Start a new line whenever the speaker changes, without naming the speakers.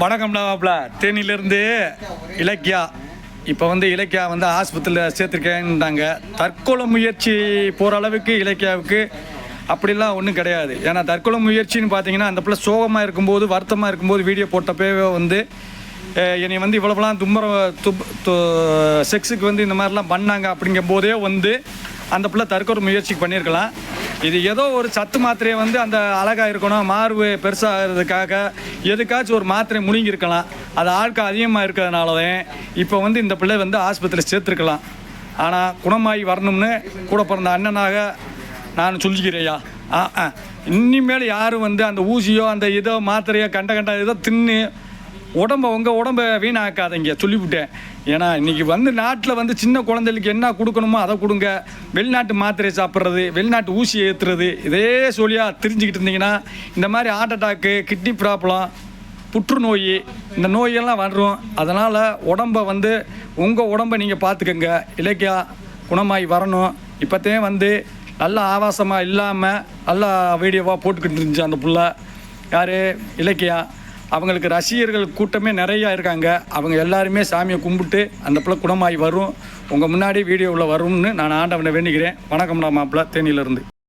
வணக்கம்டா மாப்பிள தேனியிலேருந்து இலக்கியா. இப்போ வந்து இலக்கியா வந்து ஆஸ்பத்திரியில் சேர்த்துருக்கேன்ட்டாங்க தற்கொலை முயற்சி போகிற அளவுக்கு இலக்கியாவுக்கு அப்படிலாம் ஒன்றும் கிடையாது. ஏன்னா தற்கொலை முயற்சின்னு பார்த்தீங்கன்னா அந்த பிள்ளை சோகமாக இருக்கும்போது வருத்தமாக இருக்கும்போது வீடியோ போட்டப்பவே வந்து என்னை வந்து இவ்வளோலாம் தும்புற துப் செக்ஸுக்கு வந்து இந்த மாதிரிலாம் பண்ணாங்க அப்படிங்கும் போதே வந்து அந்த பிள்ளை தற்கொலை முயற்சிக்கு பண்ணியிருக்கலாம். இது ஏதோ ஒரு சத்து மாத்திரையை வந்து அந்த அழகாக இருக்கணும் மார்பு பெருசாகிறதுக்காக எதுக்காச்சும் ஒரு மாத்திரை முழுங்கியிருக்கலாம். அது ஆட்கள் அதிகமாக இருக்கிறதுனால தான் இப்போ வந்து இந்த பிள்ளை வந்து ஆஸ்பத்திரியில் சேர்த்துருக்கலாம். ஆனால் குணமாகி வரணும்னு கூட பிறந்த அண்ணனாக நான் சொல்லிக்கிறேயா ஆ ஆ. இனிமேல் யாரும் வந்து அந்த ஊசியோ அந்த இதோ மாத்திரையோ கண்ட கண்ட இதோ தின்னு உடம்ப உங்கள் உடம்ப வீணாக்காதீங்க. சொல்லிவிட்டேன். ஏன்னா இன்றைக்கி வந்து நாட்டில் வந்து சின்ன குழந்தைகளுக்கு என்ன கொடுக்கணுமோ அதை கொடுங்க. வெளிநாட்டு மாத்திரை சாப்பிட்றது வெளிநாட்டு ஊசி ஏற்றுறது இதே சொல்லியாக தெரிஞ்சுக்கிட்டு இருந்தீங்கன்னா இந்த மாதிரி ஹார்ட் அட்டாக்கு கிட்னி ப்ராப்ளம் புற்றுநோய் இந்த நோயெல்லாம் வரும் அதனால் உடம்ப வந்து உங்கள் உடம்ப நீங்கள் பார்த்துக்கங்க. இலக்கியா குணமாகி வரணும். இப்போத்தையும் வந்து நல்லா ஆபாசமாக இல்லாமல் நல்லா வீடியோவாக போட்டுக்கிட்டு இருந்துச்சு அந்த புள்ள. யார்? இலக்கியா. அவங்களுக்கு ரசிகர்கள் கூட்டமே நிறையா இருக்காங்க. அவங்க எல்லாருமே சாமியை கும்பிட்டு அந்த பிள்ளை குணமாகி வரும். உங்கள் முன்னாடி வீடியோவில் வரும்னு நான் ஆண்டவனை வேண்டிக்கிறேன் வணக்கம்டா மாப்பிள்ள தேனியிலேருந்து.